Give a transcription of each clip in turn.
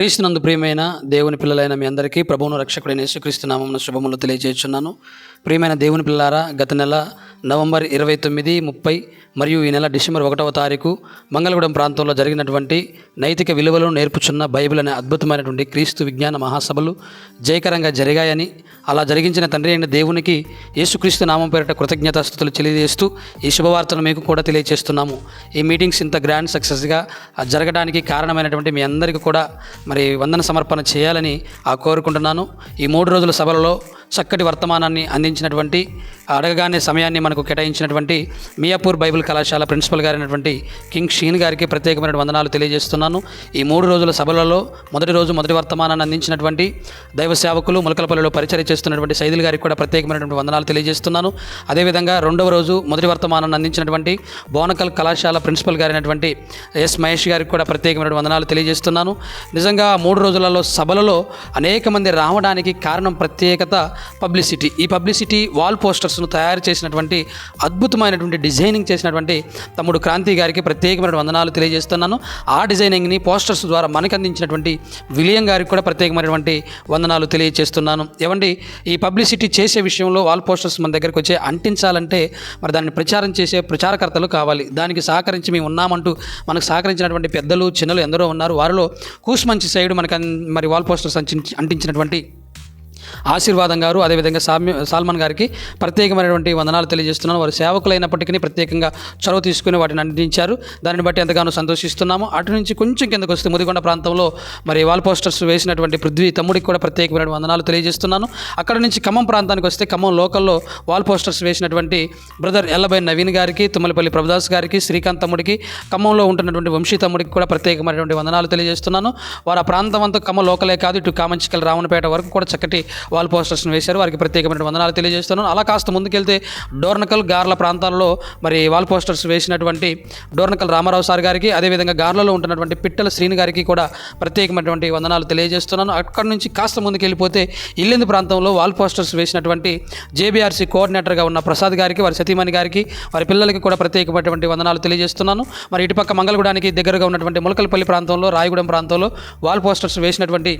క్రీస్తునందు ప్రియమైన దేవుని పిల్లలైన మీ అందరికీ ప్రభువును రక్షకుడైన యేసుక్రీస్తు నామమున శుభములు తెలియజేస్తున్నాను. ప్రియమైన దేవుని పిల్లారా గత నెల నవంబర్ ఇరవై తొమ్మిది ముప్పై మరియు ఈ నెల డిసెంబర్ ఒకటవ తారీఖు మంగళగూడెం ప్రాంతంలో జరిగినటువంటి నైతిక విలువలను నేర్పుచున్న బైబిల్ అనే అద్భుతమైనటువంటి క్రీస్తు విజ్ఞాన మహాసభలు జయకరంగా జరిగాయని అలా జరిగించిన తండ్రి అయిన దేవునికి యేసుక్రీస్తు నామం పేరిట కృతజ్ఞతాస్థుతులు తెలియజేస్తూ ఈ శుభవార్తను మీకు కూడా తెలియజేస్తున్నాము ఈ మీటింగ్స్ ఇంత గ్రాండ్ సక్సెస్గా జరగడానికి కారణమైనటువంటి మీ అందరికీ కూడా మరి వందన సమర్పణ చేయాలని ఆ కోరుకుంటున్నాను. ఈ మూడు రోజుల సభలలో చక్కటి వర్తమానాన్ని అందించినటువంటి అడగగానే సమయాన్ని మనకు కేటాయించినటువంటి మియాపూర్ బైబిల్ కళాశాల ప్రిన్సిపల్ గారైనటువంటి కింగ్ షీన్ గారికి ప్రత్యేకమైన వందనాలు తెలియజేస్తున్నాను. ఈ మూడు రోజుల సభలలో మొదటి రోజు మొదటి వర్తమానాన్ని అందించినటువంటి దైవ సేవకులు ములకలపల్లిలో పరిచయం చేస్తున్నటువంటి సైదుల్ గారికి కూడా ప్రత్యేకమైనటువంటి వందనాలు తెలియజేస్తున్నాను. అదేవిధంగా రెండవ రోజు మొదటి వర్తమానాన్ని అందించినటువంటి బోనకల్ కళాశాల ప్రిన్సిపల్ గారైనటువంటి ఎస్ మహేష్ గారికి కూడా ప్రత్యేకమైన వందనాలు తెలియజేస్తున్నాను. నిజంగా మూడు రోజులలో సభలలో అనేక మంది రావడానికి కారణం ప్రత్యేకత పబ్లిసిటీ. ఈ పబ్లిసిటీ వాల్ పోస్టర్స్ను తయారు చేసినటువంటి అద్భుతమైనటువంటి డిజైనింగ్ చేసినటువంటి తమ్ముడు క్రాంతి గారికి ప్రత్యేకమైన వందనాలు తెలియజేస్తున్నాను. ఆ డిజైనింగ్ని పోస్టర్స్ ద్వారా మనకు అందించినటువంటి విలియం గారికి కూడా ప్రత్యేకమైనటువంటి వందనాలు తెలియజేస్తున్నాను. ఏమండి ఈ పబ్లిసిటీ చేసే విషయంలో వాల్ పోస్టర్స్ మన దగ్గరకు వచ్చే అంటించాలంటే మరి దాన్ని ప్రచారం చేసే ప్రచారకర్తలు కావాలి. దానికి సహకరించి మేము ఉన్నామంటూ మనకు సహకరించినటువంటి పెద్దలు చిన్నలు ఎందరో ఉన్నారు. వారిలో కూసుమంచి సైడ్ మనకు మరి వాల్ పోస్టర్స్ అంటించినటువంటి ఆశీర్వాదం గారు అదేవిధంగా సామ్య సాల్మాన్ గారికి ప్రత్యేకమైనటువంటి వందనాలు తెలియజేస్తున్నాను. వారు సేవకులైనప్పటికీ ప్రత్యేకంగా చొరవ తీసుకుని వాటిని అందించారు. దానిని బట్టి ఎంతగానో సంతోషిస్తున్నాము. అటు నుంచి కొంచెం కిందకు వస్తే ముదిగొండ ప్రాంతంలో మరి వాల్ పోస్టర్స్ వేసినటువంటి పృథ్వీ తమ్ముడికి కూడా ప్రత్యేకమైన వందనాలు తెలియజేస్తున్నాను. అక్కడ నుంచి ఖమ్మం ప్రాంతానికి వస్తే ఖమ్మం లోకల్లో వాల్ పోస్టర్స్ వేసినటువంటి బ్రదర్ ఎల్లబై నవీన్ గారికి తుమ్మలపల్లి ప్రభుదాస్ గారికి శ్రీకాంత్ తమ్ముడికి ఖమ్మంలో ఉంటున్నటువంటి వంశీ తమ్ముడికి కూడా ప్రత్యేకమైనటువంటి వందనాలు తెలియజేస్తున్నాను. వారు ఆ ప్రాంతం అంతా ఖమ్మం లోకలే కాదు ఇటు కామంచికల్ రావణపేట వరకు కూడా చక్కటి వాల్ పోస్టర్స్ని వేశారు. వారికి ప్రత్యేకమైన వందనాలు తెలియజేస్తున్నాను. అలా కాస్త ముందుకెళ్తే డోర్నకల్ గార్ల ప్రాంతాల్లో మరి వాల్ పోస్టర్స్ వేసినటువంటి డోర్నకల్ రామారావు సార్ గారికి అదేవిధంగా గార్లలో ఉంటున్నటువంటి పిట్టల శ్రీని గారికి కూడా ప్రత్యేకమైనటువంటి వందనాలు తెలియజేస్తున్నాను. అక్కడి నుంచి కాస్త ముందుకు వెళ్ళిపోతే ఇల్లెందు ప్రాంతంలో వాల్ పోస్టర్స్ వేసినటువంటి జేబీఆర్సీ కోఆర్డినేటర్గా ఉన్న ప్రసాద్ గారికి వారి సతీమణి గారికి వారి పిల్లలకి కూడా ప్రత్యేకమైనటువంటి వందనాలు తెలియజేస్తున్నాను. మరి ఇటుపక్క మంగళగూడానికి దగ్గరగా ఉన్నటువంటి ములకలపల్లి ప్రాంతంలో రాయగూడెం ప్రాంతంలో వాల్ పోస్టర్స్ వేసినటువంటి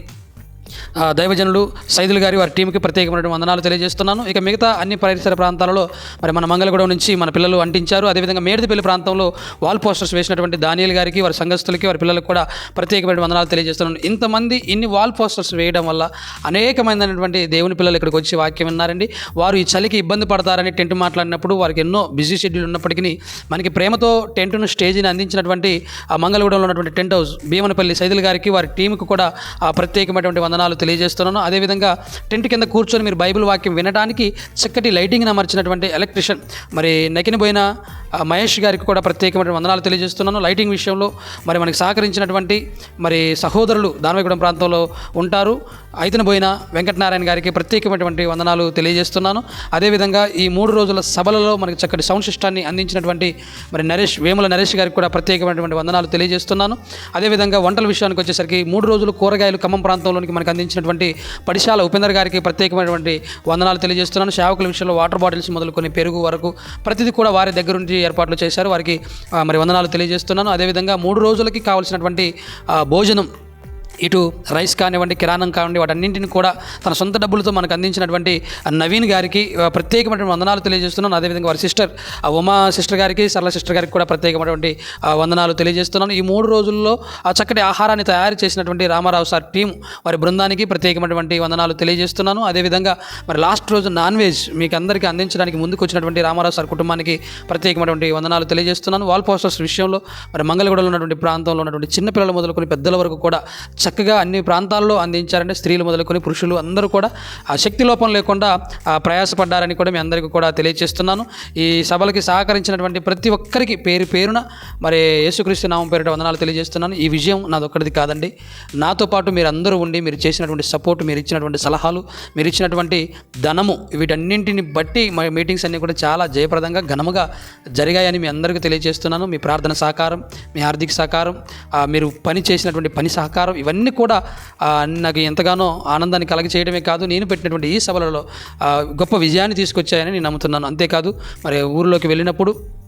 దైవజనులు సైదులు గారి వారి టీంకి ప్రత్యేకమైన వందనాలు తెలియజేస్తున్నాను. ఇక మిగతా అన్ని పరిసర ప్రాంతాలలో మరి మన మంగళగూడెం నుంచి మన పిల్లలు అంటించారు. అదేవిధంగా మేడిదిపల్లి ప్రాంతంలో వాల్ పోస్టర్స్ వేసినటువంటి దానియల్ గారికి వారి సంఘస్థులకి వారి పిల్లలకు కూడా ప్రత్యేకమైన వందనాలు తెలియజేస్తున్నాను. ఇంతమంది ఇన్ని వాల్ పోస్టర్స్ వేయడం వల్ల అనేకమైనటువంటి దేవుని పిల్లలు ఇక్కడికి వచ్చి వాక్యం విన్నారండి. వారు ఈ చలికి ఇబ్బంది పడతారని టెంట్ మాట్లాడినప్పుడు వారికి ఎన్నో బిజీ షెడ్యూల్ ఉన్నప్పటికీ మనకి ప్రేమతో టెంట్ను స్టేజీని అందించినటువంటి ఆ మంగళగూడెంలో ఉన్నటువంటి టెంట్ హౌస్ భీమనపల్లి సైదులు గారికి వారి టీంకి కూడా ప్రత్యేకమైనటువంటి వందనాలు తెలియజేస్తున్నాను. అదేవిధంగా టెంట్ కింద కూర్చొని మీరు బైబిల్ వాక్యం వినడానికి చక్కటి లైటింగ్ని అమర్చినటువంటి ఎలక్ట్రిషియన్. మరి నెకినబోయిన మహేష్ గారికి కూడా ప్రత్యేకమైన వందనాలు తెలియజేస్తున్నాను. లైటింగ్ విషయంలో మరి మనకి సహకరించినటువంటి మరి సహోదరులు దానవగూడెం ప్రాంతంలో ఉంటారు. అయితనబోయిన వెంకటనారాయణ గారికి ప్రత్యేకమైనటువంటి వందనాలు తెలియజేస్తున్నాను. అదేవిధంగా ఈ మూడు రోజుల సభలలో మనకి చక్కటి సౌండ్ సిస్టాన్ని అందించినటువంటి మరి నరేష్ వేముల నరేష్ గారికి కూడా ప్రత్యేకమైనటువంటి వందనాలు తెలియజేస్తున్నాను. అదేవిధంగా వంటల విషయానికి వచ్చేసరికి మూడు రోజులు కూరగాయలు ఖమ్మం ప్రాంతంలోనికి మనకు అందించినటువంటి పడిశాల ఉపేందర్ గారికి ప్రత్యేకమైనటువంటి వందనాలు తెలియజేస్తున్నాను. సేవకుల విషయంలో వాటర్ బాటిల్స్ మొదలుకొని పెరుగు వరకు ప్రతిదీ కూడా వారి దగ్గర నుంచి ఏర్పాట్లు చేశారు. వారికి మరి వందనాలు తెలియజేస్తున్నాను. అదేవిధంగా మూడు రోజులకి కావాల్సినటువంటి భోజనం ఇటు రైస్ కానివ్వండి కిరాణం కానివ్వండి వాటన్నింటిని కూడా తన సొంత డబ్బులతో మనకు అందించినటువంటి నవీన్ గారికి ప్రత్యేకమైనటువంటి వందనాలు తెలియజేస్తున్నాను. అదేవిధంగా వారి సిస్టర్ ఆ ఉమా సిస్టర్ గారికి సరళ సిస్టర్ గారికి కూడా ప్రత్యేకమైనటువంటి ఆ, వందనాలు తెలియజేస్తున్నాను. ఈ మూడు రోజుల్లో ఆ చక్కటి ఆహారాన్ని తయారు చేసినటువంటి రామారావు సార్ టీం వారి బృందానికి ప్రత్యేకమైనటువంటి వందనాలు తెలియజేస్తున్నాను. అదేవిధంగా మరి లాస్ట్ రోజు నాన్ వెజ్ మీకు అందరికీ అందించడానికి ముందుకు వచ్చినటువంటి రామారావు సార్ కుటుంబానికి ప్రత్యేకమైనటువంటి వందనాలు తెలియజేస్తున్నాను. వాల్ పోస్టర్స్ విషయంలో మరి మంగళగూడలో ఉన్నటువంటి ప్రాంతంలో ఉన్నటువంటి చిన్నపిల్లలు మొదలుకొని పెద్దల వరకు కూడా చక్కగా అన్ని ప్రాంతాల్లో అందించారంటే స్త్రీలు మొదలుకొని పురుషులు అందరూ కూడా ఆ శక్తి లోపం లేకుండా ప్రయాసపడ్డారని కూడా మీ అందరికీ కూడా తెలియజేస్తున్నాను. ఈ సభలకి సహకరించినటువంటి ప్రతి ఒక్కరికి పేరు పేరున మరి యేసుక్రీస్తు నామం పేరిట వందనాలు తెలియజేస్తున్నాను. ఈ విజయం నాదొక్కడిది కాదండి. నాతో పాటు మీరు అందరూ ఉండి మీరు చేసినటువంటి సపోర్ట్ మీరు ఇచ్చినటువంటి సలహాలు మీరు ఇచ్చినటువంటి ధనము వీటన్నింటిని బట్టి మా మీటింగ్స్ అన్నీ కూడా చాలా జయప్రదంగా ఘనముగా జరిగాయని మీ అందరికీ తెలియజేస్తున్నాను. మీ ప్రార్థన సహకారం మీ ఆర్థిక సహకారం మీరు పని చేసినటువంటి పని సహకారం ఇవన్నీ కూడా నాకు ఎంతగానో ఆనందాన్ని కలగ చేయడమే కాదు నేను పెట్టినటువంటి ఈ సభలలో గొప్ప విజయాన్ని తీసుకొచ్చాయని నేను నమ్ముతున్నాను. అంతేకాదు మరి ఊరిలోకి వెళ్ళినప్పుడు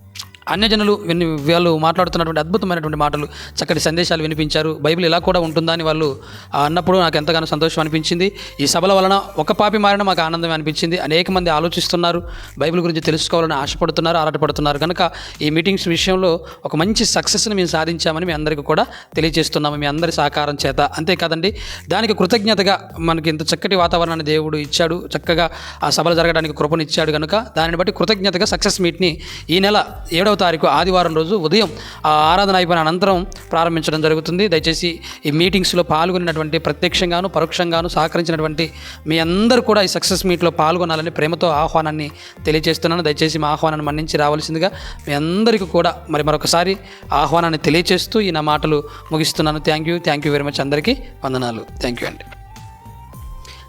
అన్యజనులు విని వాళ్ళు మాట్లాడుతున్నటువంటి అద్భుతమైనటువంటి మాటలు చక్కటి సందేశాలు వినిపించారు. బైబిల్ ఇలా కూడా ఉంటుందా అని వాళ్ళు అన్నప్పుడు నాకు ఎంతగానో సంతోషం అనిపించింది. ఈ సభల వలన ఒక పాపి మారిన మాకు ఆనందం అనిపించింది. అనేక మంది ఆలోచిస్తున్నారు బైబిల్ గురించి తెలుసుకోవాలని ఆశపడుతున్నారు ఆరాటపడుతున్నారు. కనుక ఈ మీటింగ్స్ విషయంలో ఒక మంచి సక్సెస్ని మేము సాధించామని మీ అందరికీ కూడా తెలియజేస్తున్నాము మీ అందరి సహకారం చేత. అంతేకాదండి దానికి కృతజ్ఞతగా మనకి ఇంత చక్కటి వాతావరణాన్ని దేవుడు ఇచ్చాడు. చక్కగా ఆ సభలు జరగడానికి కృపనిచ్చాడు కనుక దానిని బట్టి కృతజ్ఞతగా సక్సెస్ మీట్ని ఈ నెల ఏడో ఏడవ తారీఖు ఆదివారం రోజు ఉదయం ఆ ఆరాధన అయిపోయిన అనంతరం ప్రారంభించడం జరుగుతుంది. దయచేసి ఈ మీటింగ్స్లో పాల్గొనినటువంటి ప్రత్యక్షంగాను పరోక్షంగాను సహకరించినటువంటి మీ అందరూ కూడా ఈ సక్సెస్ మీట్లో పాల్గొనాలని ప్రేమతో ఆహ్వానాన్ని తెలియజేస్తున్నాను. దయచేసి మా ఆహ్వానాన్ని మన్నించి రావాల్సిందిగా మీ అందరికీ కూడా మరి మరొకసారి ఆహ్వానాన్ని తెలియజేస్తూ ఈ నా మాటలు ముగిస్తున్నాను. Thank you. Thank you very much అందరికీ. వందనాలు. థ్యాంక్ యూ అండి.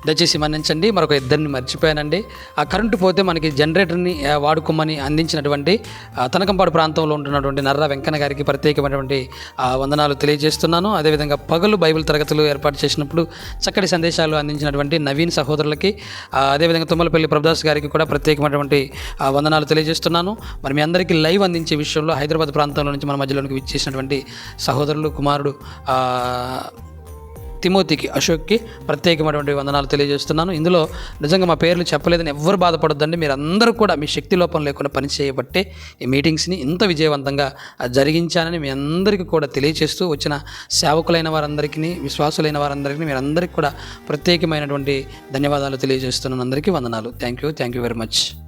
దయచేసి మన్నించండి. మరొక ఇద్దరిని మర్చిపోయానండి. ఆ కరెంటు పోతే మనకి జనరేటర్ని వాడుకోమని అందించినటువంటి తనకంపాడు ప్రాంతంలో ఉంటున్నటువంటి నర్ర వెంకన్న గారికి ప్రత్యేకమైనటువంటి ఆ, వందనాలు తెలియజేస్తున్నాను. అదేవిధంగా పగలు బైబిల్ తరగతులు ఏర్పాటు చేసినప్పుడు చక్కటి సందేశాలు అందించినటువంటి నవీన్ సహోదరులకి అదేవిధంగా తుమ్మలపల్లి ప్రభుదాస్ గారికి కూడా ప్రత్యేకమైనటువంటి ఆ, వందనాలు తెలియజేస్తున్నాను. మరి మీ అందరికీ లైవ్ అందించే విషయంలో హైదరాబాద్ ప్రాంతంలో నుంచి మన మధ్యలోనికి విచ్చేసినటువంటి సహోదరులు కుమారుడు తిమోతికి అశోక్కి ప్రత్యేకమైనటువంటి వందనాలు తెలియజేస్తున్నాను. ఇందులో నిజంగా మా పేర్లు చెప్పలేదని ఎవ్వరు బాధపడొద్దండి. మీరు అందరూ కూడా మీ శక్తి లోపం లేకుండా పనిచేయబట్టే ఈ మీటింగ్స్ని ఇంత విజయవంతంగా జరిగించానని మీ అందరికీ కూడా తెలియజేస్తూ వచ్చిన సేవకులైన వారందరికీ విశ్వాసులైన వారందరికీ మీరు అందరికీ కూడా ప్రత్యేకమైనటువంటి ధన్యవాదాలు తెలియజేస్తున్నాను. అందరికీ వందనాలు. Thank you thank you very much